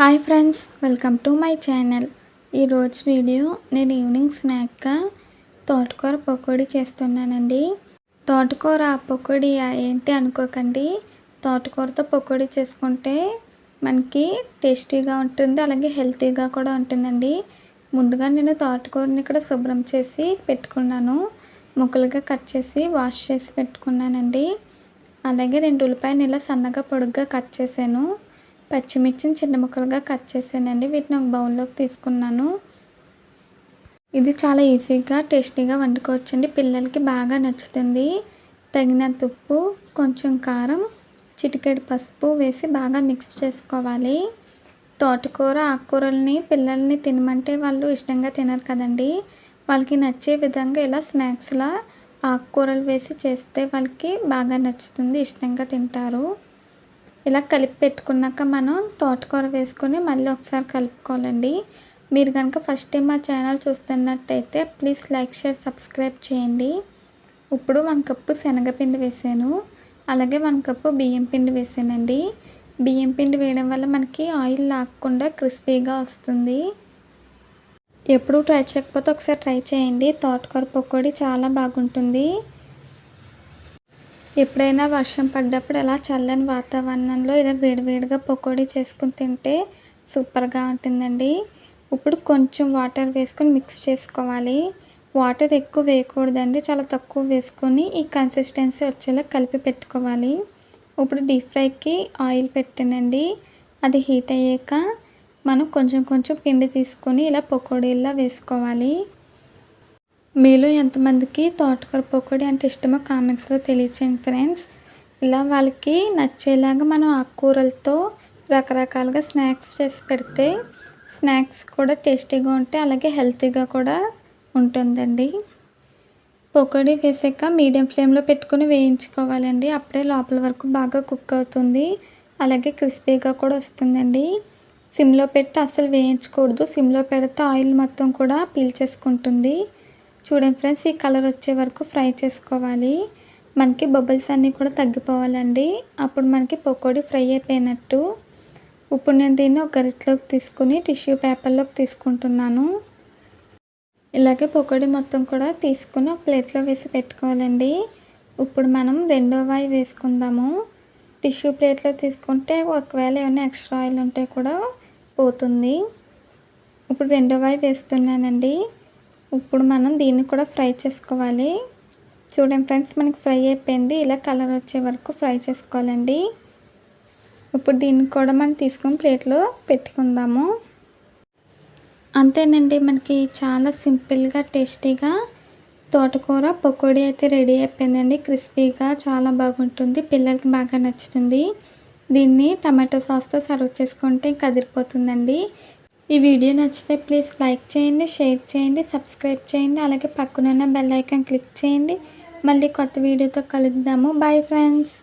Hi friends welcome to my channel. ఈరోజు video నేను evening స్నాక్గా తోటకూర పకోడీ చేస్తున్నానండి. తోటకూర పకోడీ ఏంటి అనుకోకండి. తోటకూరతో పకోడీ చేసుకుంటే మనకి టేస్టీగా ఉంటుంది అలాగే హెల్తీగా కూడా ఉంటుందండి. ముందుగా నేను తోటకూరని ఇక్కడ శుభ్రం చేసి పెట్టుకున్నాను. ముక్కలుగా కట్ చేసి వాష్ చేసి పెట్టుకున్నానండి. అలాగే రెండు ఉల్లిపాయలు ఇలా సన్నగా పొడుగ్గా కట్ చేశాను. పచ్చిమిర్చిని చిన్న ముక్కలుగా కట్ చేశానండి. వీటిని ఒక బౌల్లోకి తీసుకున్నాను. ఇది చాలా ఈజీగా టేస్టీగా వండుకోవచ్చండి. పిల్లలకి బాగా నచ్చుతుంది. తగినంత ఉప్పు కొంచెం కారం చిటికెడు పసుపు వేసి బాగా మిక్స్ చేసుకోవాలి. తోటకూర ఆకుకూరల్ని పిల్లల్ని తినమంటే వాళ్ళు ఇష్టంగా తినరు కదండి. వాళ్ళకి నచ్చే విధంగా ఇలా స్నాక్స్లా ఆకుకూరలు వేసి చేస్తే వాళ్ళకి బాగా నచ్చుతుంది ఇష్టంగా తింటారు. ఇలా కలిపి పెట్టుకున్నాక మనం తోటకూర వేసుకొని మళ్ళీ ఒకసారి కలుపుకోవాలండి. మీరు కనుక ఫస్ట్ టైం మా ఛానల్ చూస్తున్నట్టయితే ప్లీజ్ లైక్ షేర్ సబ్స్క్రైబ్ చేయండి. ఇప్పుడు వన్ కప్పు శనగపిండి వేసాను. అలాగే వన్ కప్పు బియ్యం పిండి వేసానండి. బియ్యం పిండి వేయడం వల్ల మనకి ఆయిల్ లాక్కుండా క్రిస్పీగా వస్తుంది. ఎప్పుడు ట్రై చేయకపోతే ఒకసారి ట్రై చేయండి. తోటకూర పకోడీ చాలా బాగుంటుంది. ఎప్పుడైనా వర్షం పడ్డప్పుడు ఇలా చల్లని వాతావరణంలో ఇలా వేడివేడిగా పకోడీ చేసుకుని తింటే సూపర్గా ఉంటుందండి. ఇప్పుడు కొంచెం వాటర్ వేసుకొని మిక్స్ చేసుకోవాలి. వాటర్ ఎక్కువ వేయకూడదండి. చాలా తక్కువ వేసుకొని ఈ కన్సిస్టెన్సీ వచ్చేలా కలిపి పెట్టుకోవాలి. ఇప్పుడు డీప్ ఫ్రైకి ఆయిల్ పెట్టానండి. అది హీట్ అయ్యాక మనం కొంచెం కొంచెం పిండి తీసుకొని ఇలా పకోడీలా వేసుకోవాలి. మీలో ఎంతమందికి తోటకూర పకోడీ అంటే ఇష్టమో కామెంట్స్లో తెలియచేయండి ఫ్రెండ్స్. ఇలా వాళ్ళకి నచ్చేలాగా మనం ఆకుకూరలతో రకరకాలుగా స్నాక్స్ చేసి పెడితే స్నాక్స్ కూడా టేస్టీగా ఉంటాయి అలాగే హెల్తీగా కూడా ఉంటుందండి. పకోడీ వేసాక మీడియం ఫ్లేమ్లో పెట్టుకుని వేయించుకోవాలండి. అప్పుడే లోపల వరకు బాగా కుక్ అవుతుంది. అలాగే క్రిస్పీగా కూడా వస్తుందండి. సిమ్లో పెట్టి అసలు వేయించకూడదు. సిమ్లో పెడితే ఆయిల్ మొత్తం కూడా పీల్చేసుకుంటుంది చూడండి ఫ్రెండ్స్ ఈ కలర్ వచ్చే వరకు ఫ్రై చేసుకోవాలి. మనకి బబుల్స్ అన్నీ కూడా తగ్గిపోవాలండి. అప్పుడు మనకి పకోడీ ఫ్రై అయిపోయినట్టు. ఇప్పుడు నేను దీన్ని ఒక గరిటలోకి తీసుకుని టిష్యూ పేపర్లోకి తీసుకుంటున్నాను. ఇలాగే పకోడీ మొత్తం కూడా తీసుకుని ఒక ప్లేట్లో వేసి పెట్టుకోవాలండి. ఇప్పుడు మనం రెండో వాయి వేసుకుందాము. టిష్యూ ప్లేట్లో తీసుకుంటే ఒకవేళ ఏమైనా ఎక్స్ట్రా ఆయిల్ ఉంటే కూడా పోతుంది. ఇప్పుడు రెండో వాయి వేస్తున్నానండి. ఇప్పుడు మనం దీన్ని కూడా ఫ్రై చేసుకోవాలి. చూడండి ఫ్రెండ్స్ మనకి ఫ్రై అయిపోయింది. ఇలా కలర్ వచ్చే వరకు ఫ్రై చేసుకోవాలండి. ఇప్పుడు దీన్ని కూడా మనం తీసుకొని ప్లేట్లో పెట్టుకుందాము. అంతేనండి మనకి చాలా సింపుల్గా టేస్టీగా తోటకూర పకోడీ అయితే రెడీ అయిపోయిందండి. క్రిస్పీగా చాలా బాగుంటుంది. పిల్లలకి బాగా నచ్చుతుంది. దీన్ని టమాటో సాస్తో సర్వ్ చేసుకుంటే కదిరిపోతుందండి ఈ వీడియో నచ్చితే ప్లీజ్ లైక్ చేయండి షేర్ చేయండి సబ్స్క్రైబ్ చేయండి అలాగే పక్కనున్న బెల్ ఐకాన్ క్లిక్ చేయండి. మళ్ళీ కొత్త వీడియోతో కలుద్దాము. Bye friends